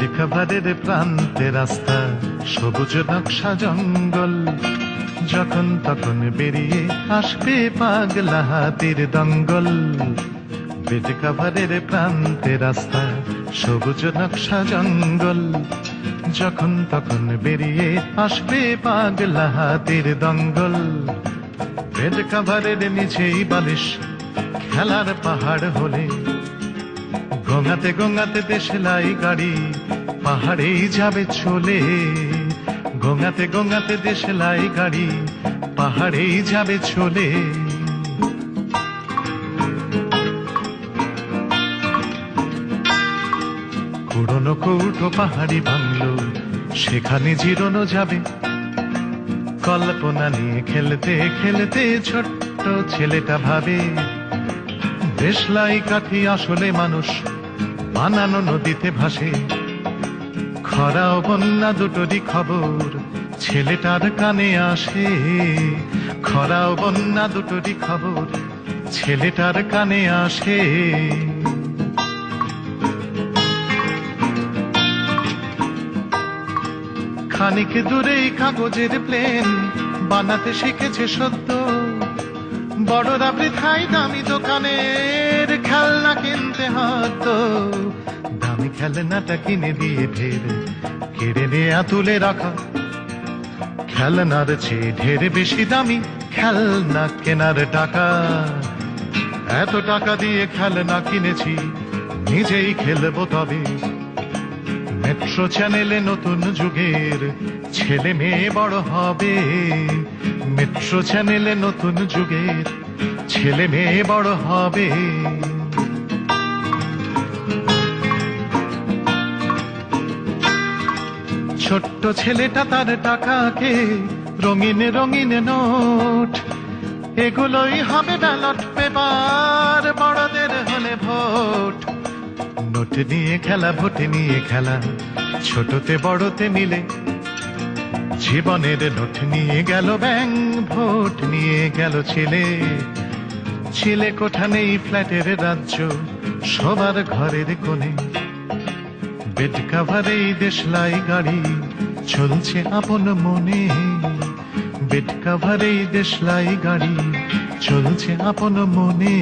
কাভারের প্রান্তে রাস্তা, সবুজ নকশা জঙ্গল। যখন তখন বেরিয়ে আসবে পাগলা হাতির দঙ্গল। কাভারের প্রান্তে রাস্তা, সবুজ নকশা জঙ্গল। যখন তখন বেরিয়ে আসবে পাগলা হাতির দঙ্গল। বেড কাভারের নিচেই বালিশ, খেলার পাহাড় হলে গঙ্গাতে গঙ্গাতে দেশলাই গাড়ি পাহাড়েই যাবে চলে। গঙ্গাতে গঙ্গাতে দেশলাই গাড়ি পাহাড়েই যাবে চলে। কুড়নো কৌটো পাহাড়ি বাংলো, সেখানে জিরোনো যাবে। কল্পনা নিয়ে খেলতে খেলতে ছোট্ট ছেলেটা ভাবে, দেশলাই কাঠি আসলে মানুষ বানানো নদীতে ভাসে। খরা ও বন্যা দুটোরই খবর, ছেলেটার কানে আসে। খরা ও বন্যা দুটোরই খবর, ছেলেটার কানে আসে। খানিক দূরেই কাগজের প্লেন বানাতে শিখেছে সদ্য বড়রা বৃথাই দামি দোকানের খেলনা কিনতে হতো। খেলনাটা কিনে দিয়ে ঢের কেড়ে নেয়া তুলে রাখা। খেলনার চেয়ে ঢের বেশি দামি খেলনা কেনার টাকা। এত টাকা দিয়ে খেলনা কিনেছি, নিজেই খেলব তবে। মেট্রো চ্যানেলে নতুন যুগের ছেলে মেয়ে বড় হবে। মেট্রো চ্যানেলে নতুন যুগের ছেলে মেয়ে বড় হবে। ছোট্ট ছেলেটা তার টাকাকে রঙিন রঙিন নোট। এগুলোই হবে ব্যালট পেপার, বড়দের হলে ভোট। নোট নিয়ে খেলা, ভোট নিয়ে খেলা, ছোটতে বড়তে মিলে। জীবনের নোট নিয়ে গেল ব্যাং ভোট নিয়ে গেল ছেলে। ছেলে কোঠা নেই ফ্ল্যাটের রাজ্য, সবার ঘরের কোণে। বেড কাভারেই দেশলাই গাড়ি চলছে আপন মনে। বেড কাভারেই দেশলাই গাড়ি চলছে আপন মনে।